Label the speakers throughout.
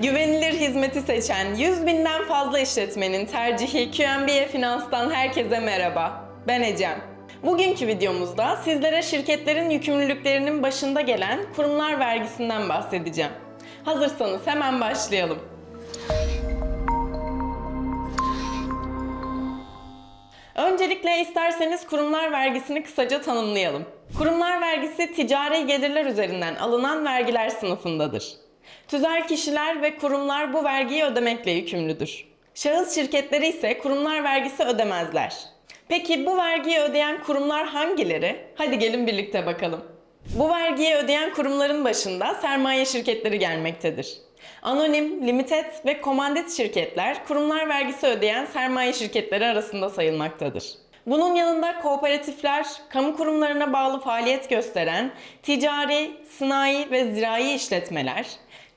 Speaker 1: Güvenilir hizmeti seçen 100 binden fazla işletmenin tercihi QNB Finans'tan herkese merhaba. Ben Ecem. Bugünkü videomuzda sizlere şirketlerin yükümlülüklerinin başında gelen kurumlar vergisinden bahsedeceğim. Hazırsanız hemen başlayalım. Öncelikle isterseniz kurumlar vergisini kısaca tanımlayalım. Kurumlar vergisi ticari gelirler üzerinden alınan vergiler sınıfındadır. Tüzel kişiler ve kurumlar bu vergiyi ödemekle yükümlüdür. Şahıs şirketleri ise kurumlar vergisi ödemezler. Peki bu vergiyi ödeyen kurumlar hangileri? Hadi gelin birlikte bakalım. Bu vergiyi ödeyen kurumların başında sermaye şirketleri gelmektedir. Anonim, limited ve komandit şirketler kurumlar vergisi ödeyen sermaye şirketleri arasında sayılmaktadır. Bunun yanında kooperatifler, kamu kurumlarına bağlı faaliyet gösteren ticari, sanayi ve zirai işletmeler,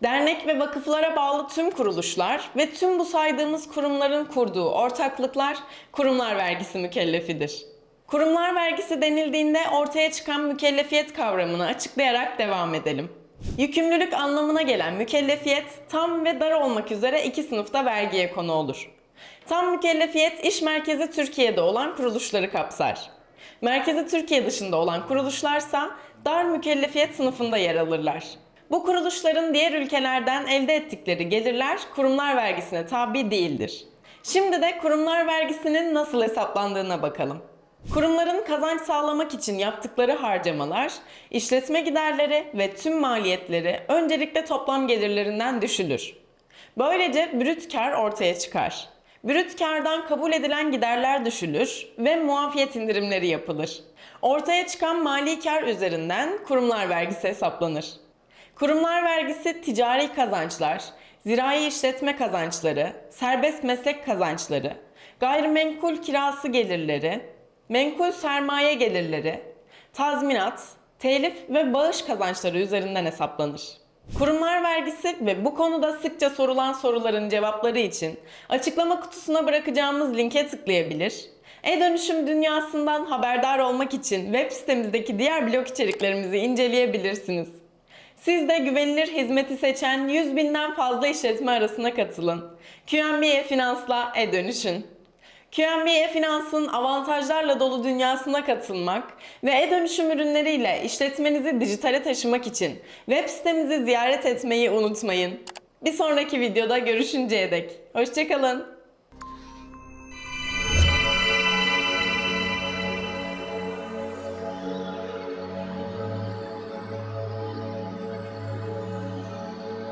Speaker 1: dernek ve vakıflara bağlı tüm kuruluşlar ve tüm bu saydığımız kurumların kurduğu ortaklıklar kurumlar vergisi mükellefidir. Kurumlar vergisi denildiğinde ortaya çıkan mükellefiyet kavramını açıklayarak devam edelim. Yükümlülük anlamına gelen mükellefiyet tam ve dar olmak üzere iki sınıfta vergiye konu olur. Tam mükellefiyet iş merkezi Türkiye'de olan kuruluşları kapsar. Merkezi Türkiye dışında olan kuruluşlarsa dar mükellefiyet sınıfında yer alırlar. Bu kuruluşların diğer ülkelerden elde ettikleri gelirler kurumlar vergisine tabi değildir. Şimdi de kurumlar vergisinin nasıl hesaplandığına bakalım. Kurumların kazanç sağlamak için yaptıkları harcamalar, işletme giderleri ve tüm maliyetleri öncelikle toplam gelirlerinden düşülür. Böylece brüt kar ortaya çıkar. Brüt kardan kabul edilen giderler düşülür ve muafiyet indirimleri yapılır. Ortaya çıkan mali kar üzerinden kurumlar vergisi hesaplanır. Kurumlar vergisi ticari kazançlar, zirai işletme kazançları, serbest meslek kazançları, gayrimenkul kirası gelirleri, menkul sermaye gelirleri, tazminat, telif ve bağış kazançları üzerinden hesaplanır. Kurumlar vergisi ve bu konuda sıkça sorulan soruların cevapları için açıklama kutusuna bırakacağımız linke tıklayabilir. E-dönüşüm dünyasından haberdar olmak için web sitemizdeki diğer blog içeriklerimizi inceleyebilirsiniz. Siz de güvenilir hizmeti seçen 100 binden fazla işletme arasına katılın. QNB Finans'la e-dönüşün. QNB Finans'ın avantajlarla dolu dünyasına katılmak ve e-dönüşüm ürünleriyle işletmenizi dijitale taşımak için web sitemizi ziyaret etmeyi unutmayın. Bir sonraki videoda görüşünceye dek. Hoşçakalın.